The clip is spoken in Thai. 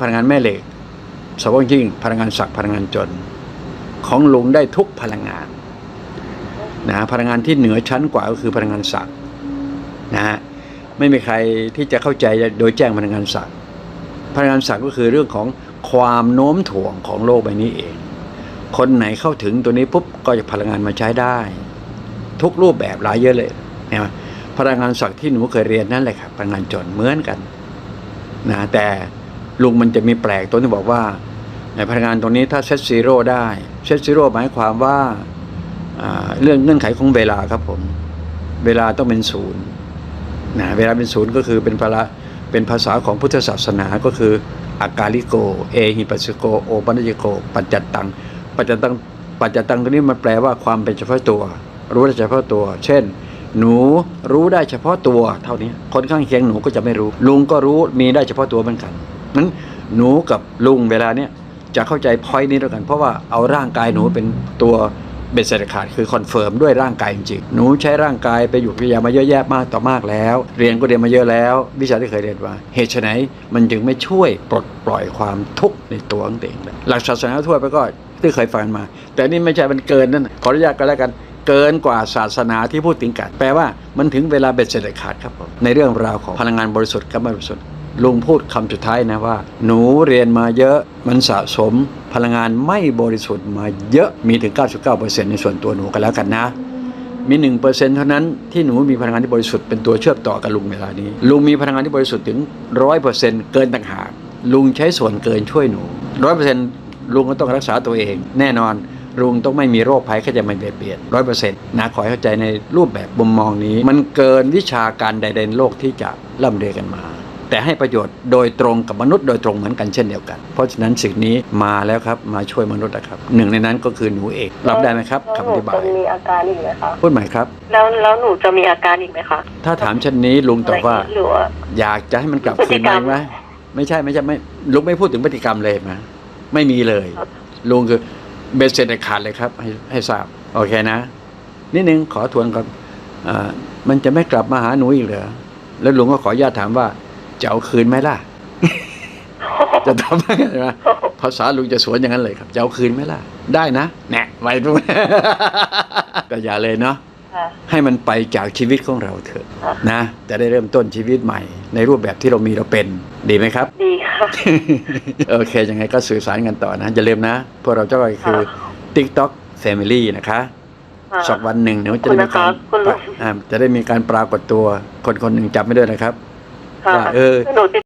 พลังงานแม่เหล็กสวยิ่งพลังงานศักย์พลังงานจน ของลุงได้ทุกพลังงานนะพลังงานที่เหนือชั้นกว่าก็คือพลังงานศักย์นะฮะไม่มีใครที่จะเข้าใจโดยแจ้งพลังงานศักย์พลังงานศักย์ก็คือเรื่องของความโน้มถ่วงของโลกใบนี้เอง คนไหนเข้าถึงตัวนี้ปุ๊บก็จะพลังงานมาใช้ได้ ทุกรูปแบบหลายเยอะเลยนะพลังงานศักย์ที่หนูเคยเรียนนั่นแหละครับพลังงานจนเหมือนกันนะแต่ ลุงมันจะมีแปลกตัวที่บอกว่า ในพลังงานตรงนี้ถ้าเซตซีโร่ได้เซตซีโร่หมายความว่าเรื่องเงื่อนไขของเวลาครับผม เวลาต้องเป็นศูนย์นะเวลาเป็นศูนย์ก็คือเป็นภาระเป็นภาษาของพุทธศาสนาก็คืออากาลิโก เอหิปัสสโกโอปัญญโก ปัจจัตตัง ปัจจัตตัง ปัจจัตตังตัวนี้มันแปลว่าความเป็นเฉพาะตัว รู้ได้เฉพาะตัว เช่น หนูรู้ได้เฉพาะตัว เท่านี้ คนข้างเคียงหนูก็จะไม่รู้ ลุงก็รู้มีได้เฉพาะตัวเหมือนกัน นั้นหนูกับลุงเวลาเนี้ยจะเข้าใจพอยนี้ด้วยกัน เพราะว่าเอาร่างกายหนูเป็นตัวเบ็ดเสร็จขาดคือคอนเฟิร์มด้วยร่างกายจริงๆหนูใช้ร่างกายไปอยู่กิริยามาเยอะแยะมากต่อมากแล้ว เรียนก็เรียนมาเยอะแล้ว วิชาที่เคยเรียนมาเหตุไฉนมันจึงไม่ช่วยปลดปล่อยความทุกข์ในตัวของตัวเองเลยหลักศาสนาทั่วไปก็ที่เคยฟังมา แต่นี่ไม่ใช่มันเกินนั่นขออนุญาตก็แล้วกันเกินกว่าศาสนาที่พูดถึงกันแปลว่ามันถึงเวลาเบ็ดเสร็จขาดครับผมในเรื่องราวของพลังงานบริสุทธิ์กับไม่บริสุทธิ์ ลุงพูดคำสุดท้ายนะว่า หนูเรียนมาเยอะมันสะสมพลังงานไม่บริสุทธิ์มาเยอะมีถึง 99%ในส่วนตัวหนูกันแล้วกันนะ มีหนึ่งเปอร์เซ็นเท่านั้นที่หนูมีพลังงานที่บริสุทธิ์เป็นตัวเชื่อมต่อกับลุงเวลานี้ ลุงมีพลังงานที่บริสุทธิ์ถึงร้อยเปอร์เซ็นเกินต่างหากลุงใช้ส่วนเกินช่วยหนูร้อยเปอร์เซ็นลุงก็ต้องรักษาตัวเอง แน่นอนลุงต้องไม่มีโรคภัยแค่จะไม่เบียดเบียนร้อยเปอร์เซ็นต์นะขอให้เข้าใจในรูปแบบมุมมองนี้ มันเกินวิชาการใดๆในโลกที่จะล่ำเรียนกันมา แต่ให้ประโยชน์โดยตรงกับมนุษย์โดยตรงเหมือนกันเช่นเดียวกัน เพราะฉะนั้นสิ่งนี้มาแล้วครับมาช่วยมนุษย์นะครับหนึ่งในนั้นก็คือหนูเองรับได้ไหมครับแล้วคำหอนูธิบาจะยมีอาการอีกไหมคะพูดใหม่ครับ แล้วแล้วหนูจะมีอาการอีกไหมคะถ้าถามเช่นนี้ลุงตอบว่าหรือว่าอยากจะให้มันกลับพฤคืตินกรมารมไหมไม่ใช่ไม่ใช่ไม่ลุงไม่พูดถึงพฤติกรรมเลยนะไม่มีเลยครับลุงคือเบสเซ็ตขาดเลยครับ ให้ให้ทราบโอเคนะนิดนึงขอทวนก่อนอ่ามันจะไม่กลับมาหาหนูอีกเหรอแล้วลุงก็ขออนุญาตถามว่า จะเอาคืนไหมล่ะ จะทำยังไงนะภาษาลุงจะสวนอย่างนั้นเลยครับ จะเอาคืนไหมล่ะ ได้นะแหนะไว้ตรงก็อย่าเลยเนาะค่ะให้มันไปจากชีวิตของเราเถอะค่ะนะจะได้เริ่มต้นชีวิตใหม่ ในรูปแบบที่เรามีเราเป็น ดีไหมครับ ดีค่ะโอเค ยังไงก็สื่อสารกันต่อนะอย่าลืมนะ พวกเราเจ้าก็คือ TikTok Family นะคะค่ะสักวันหนึ่งเดี๋ยวจะได้มีการคุณลุงอ่าจะได้มีการปรากฏตัว คนคนหนึ่งจำไม่ด้วยนะครับ ค่ะว่าเออ หนูติด